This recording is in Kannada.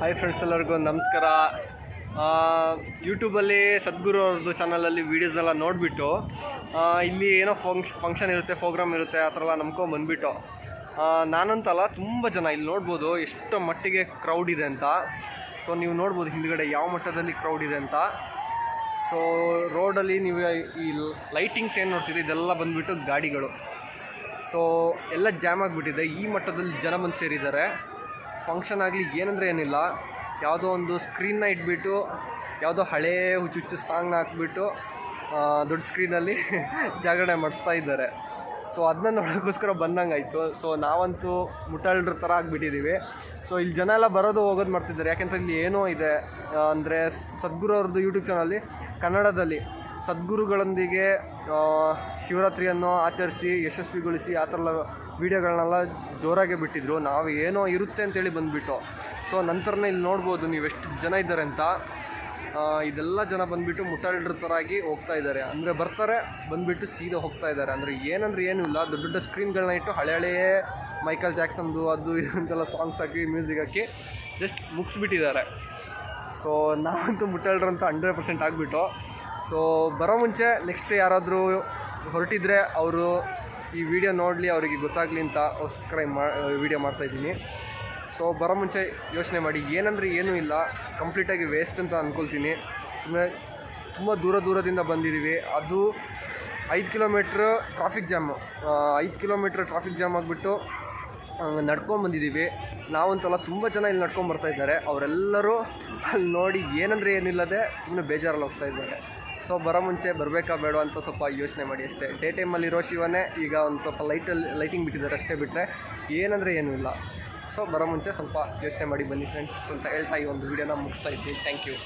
ಹಾಯ್ ಫ್ರೆಂಡ್ಸ್ ಎಲ್ಲರಿಗೂ ನಮಸ್ಕಾರ. ಯೂಟ್ಯೂಬಲ್ಲಿ ಸದ್ಗುರು ಅವ್ರದ್ದು ಚಾನಲಲ್ಲಿ ವೀಡಿಯೋಸ್ ಎಲ್ಲ ನೋಡಿಬಿಟ್ಟು ಇಲ್ಲಿ ಏನೋ ಫಂಕ್ಷ ಫಂಕ್ಷನ್ ಇರುತ್ತೆ ಪ್ರೋಗ್ರಾಮ್ ಇರುತ್ತೆ, ಆ ಥರ ಎಲ್ಲ ನಂಬ್ಕೊಂಡು ಬಂದುಬಿಟ್ಟು. ನಾನಂತಲ್ಲ ತುಂಬ ಜನ ಇಲ್ಲಿ ನೋಡ್ಬೋದು, ಎಷ್ಟು ಮಟ್ಟಿಗೆ ಕ್ರೌಡ್ ಇದೆ ಅಂತ. ಸೊ ನೀವು ನೋಡ್ಬೋದು ಹಿಂದ್ಗಡೆ ಯಾವ ಮಟ್ಟದಲ್ಲಿ ಕ್ರೌಡ್ ಇದೆ ಅಂತ. ಸೊ ರೋಡಲ್ಲಿ ನೀವು ಈ ಲೈಟಿಂಗ್ಸ್ ಏನು ನೋಡ್ತಿದ್ದೆ ಇದೆಲ್ಲ ಬಂದುಬಿಟ್ಟು ಗಾಡಿಗಳು. ಸೊ ಎಲ್ಲ ಜಾಮ್ ಆಗಿಬಿಟ್ಟಿದೆ. ಈ ಮಟ್ಟದಲ್ಲಿ ಜನ ಬಂದು ಸೇರಿದ್ದಾರೆ. ಫಂಕ್ಷನ್ ಆಗಲಿ ಏನಂದರೆ ಏನಿಲ್ಲ. ಯಾವುದೋ ಒಂದು ಸ್ಕ್ರೀನ್ನ ಇಟ್ಬಿಟ್ಟು, ಯಾವುದೋ ಹಳೇ ಹುಚ್ಚು ಹುಚ್ಚು ಸಾಂಗ್ನ ಹಾಕ್ಬಿಟ್ಟು ದೊಡ್ಡ ಸ್ಕ್ರೀನಲ್ಲಿ ಜಾಗರಣೆ ಮಾಡಿಸ್ತಾ ಇದ್ದಾರೆ. ಸೊ ಅದನ್ನ ನೋಡೋಕ್ಕೋಸ್ಕರ ಬಂದಂಗಾಯಿತು. ಸೊ ನಾವಂತೂ ಮುಟ್ಟಾಳ್ರ ಥರ ಆಗಿಬಿಟ್ಟಿದ್ದೀವಿ ಸೊ ಇಲ್ಲಿ ಜನ ಎಲ್ಲ ಬರೋದು ಹೋಗೋದು ಮಾಡ್ತಿದ್ದಾರೆ. ಯಾಕೆಂತ ಇಲ್ಲಿ ಏನೋ ಇದೆ, ಅಂದರೆ ಸದ್ಗುರು ಅವ್ರದ್ದು ಯೂಟ್ಯೂಬ್ ಚಾನಲ್ಲಿ ಕನ್ನಡದಲ್ಲಿ ಸದ್ಗುರುಗಳೊಂದಿಗೆ ಶಿವರಾತ್ರಿಯನ್ನು ಆಚರಿಸಿ, ಯಶಸ್ವಿಗೊಳಿಸಿ ಆ ಥರ ವೀಡಿಯೋಗಳನ್ನೆಲ್ಲ ಜೋರಾಗೆ ಬಿಟ್ಟಿದ್ರು. ನಾವು ಏನೋ ಇರುತ್ತೆ ಅಂತೇಳಿ ಬಂದುಬಿಟ್ಟು. ಸೊ ನಂತರನೇ ಇಲ್ಲಿ ನೋಡ್ಬೋದು ನೀವು ಎಷ್ಟು ಜನ ಇದ್ದಾರೆ ಅಂತ. ಇದೆಲ್ಲ ಜನ ಬಂದುಬಿಟ್ಟು ಮುಟ್ಟಾಳ್ರ ಥರ ಆಗಿ ಹೋಗ್ತಾ ಇದ್ದಾರೆ. ಅಂದರೆ ಬರ್ತಾರೆ, ಬಂದುಬಿಟ್ಟು ಸೀದಾ ಹೋಗ್ತಾ ಇದ್ದಾರೆ. ಅಂದರೆ ಏನಂದ್ರೆ ಏನೂ ಇಲ್ಲ. ದೊಡ್ಡ ದೊಡ್ಡ ಸ್ಕ್ರೀನ್ಗಳನ್ನ ಇಟ್ಟು ಹಳೆ ಹಳೆಯೇ ಮೈಕಲ್ ಜಾಕ್ಸನ್ದು ಅದು ಇದಂತೆಲ್ಲ ಸಾಂಗ್ಸ್ ಹಾಕಿ ಮ್ಯೂಸಿಕ್ ಹಾಕಿ ಜಸ್ಟ್ ಮುಗಿಸ್ಬಿಟ್ಟಿದ್ದಾರೆ. ಸೊ ನಾವಂತೂ ಮುಟ್ಟಾಳ್ರಂತ ಹಂಡ್ರೆಡ್ ಪರ್ಸೆಂಟ್ ಆಗಿಬಿಟ್ಟು. ಸೊ ಬರೋ ಮುಂಚೆ ನೆಕ್ಸ್ಟ್ ಯಾರಾದರೂ ಹೊರಟಿದ್ರೆ ಅವರು ಈ ವಿಡಿಯೋ ನೋಡಲಿ, ಅವರಿಗೆ ಗೊತ್ತಾಗಲಿ ಅಂತ ಸಬ್ಸ್ಕ್ರೈಬ್ ಮಾ ವಿಡಿಯೋ ಮಾಡ್ತಾಯಿದ್ದೀನಿ ಸೊ ಬರೋ ಮುಂಚೆ ಯೋಚನೆ ಮಾಡಿ, ಏನಂದರೆ ಏನೂ ಇಲ್ಲ ಕಂಪ್ಲೀಟಾಗಿ ವೇಸ್ಟ್ ಅಂತ ಅಂದ್ಕೊಳ್ತೀನಿ ಸುಮ್ಮನೆ ತುಂಬ ದೂರ ದೂರದಿಂದ ಬಂದಿದ್ದೀವಿ ಅದು ಐದು ಕಿಲೋಮೀಟ್ರ್ ಟ್ರಾಫಿಕ್ ಜಾಮ್ ಐದು ಕಿಲೋಮೀಟ್ರ್ ಟ್ರಾಫಿಕ್ ಜಾಮ್ ಆಗಿಬಿಟ್ಟು ನಡ್ಕೊಂಡು ಬಂದಿದ್ದೀವಿ ನಾವಂತಲ್ಲ ತುಂಬ ಜನ ಇಲ್ಲಿ ನಡ್ಕೊಂಡು ಬರ್ತಾ ಅವರೆಲ್ಲರೂ ಅಲ್ಲಿ ನೋಡಿ ಏನಂದರೆ ಏನಿಲ್ಲದೆ ಸುಮ್ಮನೆ ಬೇಜಾರಲ್ಲಿ ಹೋಗ್ತಾ ಇದ್ದಾರೆ. ಸೊ ಬರೋ ಮುಂಚೆ ಬರಬೇಕಾ ಬೇಡ ಅಂತ ಸ್ವಲ್ಪ ಯೋಚನೆ ಮಾಡಿ ಅಷ್ಟೇ. ಡೇ ಟೈಮಲ್ಲಿರೋ ಶಿವನೇ ಈಗ ಒಂದು ಸ್ವಲ್ಪ ಲೈಟಲ್ಲಿ ಲೈಟಿಂಗ್ ಬಿಟ್ಟಿದ್ದಾರೆ ಅಷ್ಟೇ ಬಿಟ್ಟರೆ ಏನಂದರೆ ಏನೂ ಇಲ್ಲ. ಸೊ ಬರೋ ಮುಂಚೆ ಸ್ವಲ್ಪ ಯೋಚನೆ ಮಾಡಿ ಬನ್ನಿ ಫ್ರೆಂಡ್ಸ್ ಅಂತ ಹೇಳ್ತಾ ಈ ಒಂದು ವೀಡಿಯೋನ ಮುಗಿಸ್ತಾ ಇದ್ದೀನಿ. Thank you